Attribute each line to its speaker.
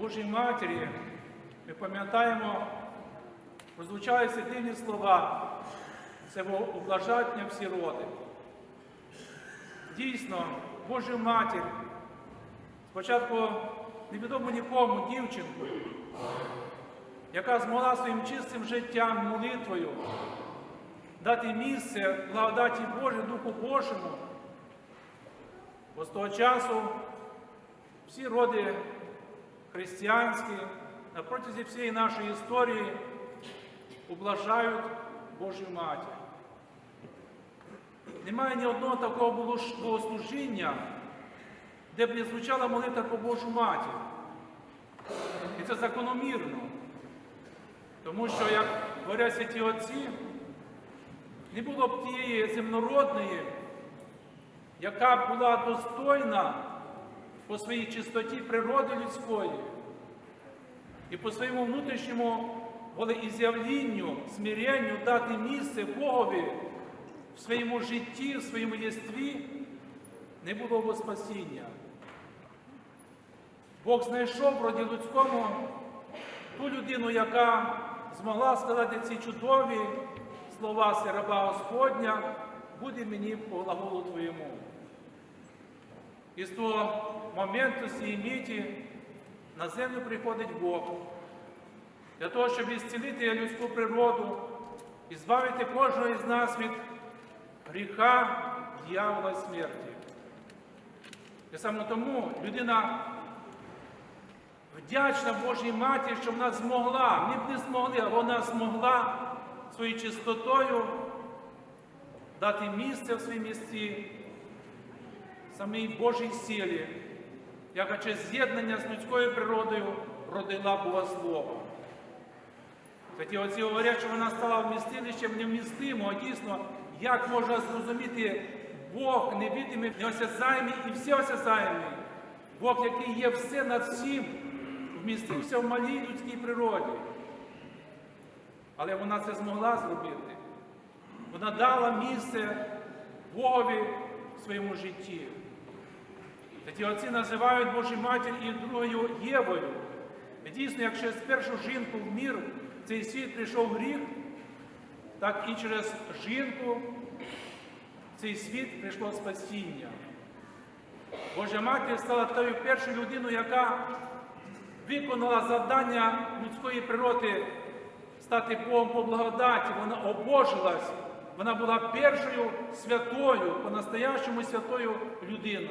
Speaker 1: Божій Матері ми пам'ятаємо, прозвучали ці дивні слова, це облажання всі роди. Дійсно, Божу матір, спочатку невідомо нікому дівчинку, яка змогла своїм чистим життям, молитвою дати місце благодаті Божій, Духу Божому. Бо з того часу всі роди християнські на протязі всієї нашої історії ублажають Божу Матір. Немає ні одного такого богослужіння, де б не звучала молитва про Божу Матір. І це закономірно. Тому що, як говорять святі Отці, не було б тієї земнородної, яка була достойна по своїй чистоті природи людської і по своєму внутрішньому волеіз'явлінню, смиренню дати місце Богові в своєму житті, в своєму єстві, не було б спасіння. Бог знайшов в роді людському ту людину, яка змогла сказати ці чудові слова Сераба Господня, буде мені по глаголу Твоєму. І з того моменту, цієї миті, на землю приходить Бог для того, щоб ісцілити людську природу і збавити кожного із нас від гріха, дьявола і смерті. І саме тому людина вдячна Божій Матері, що вона змогла, ми б не змогли, а вона змогла своєю чистотою дати місце в своїй місці самій Божій силі, яка через з'єднання з людською природою родила Бога Слова. Такі оці говорять, що вона стала вмістилищем невмістимого. Дійсно, як можна зрозуміти Бог невидимий, неосязаємий і всеосязаємий, Бог, який є все над всім, вмістився в малій людській природі. Але вона це змогла зробити. Вона дала місце Богові в своєму житті. Такі отці називають Божу матір і другою Євою. І дійсно, як через першу жінку в мір в цей світ прийшов гріх, так і через жінку в цей світ прийшло спасіння. Божа матір стала тою першою людиною, яка виконала завдання людської природи стати Богом по благодаті. Вона обожилась. Вона була першою святою, по-настоящому святою людиною.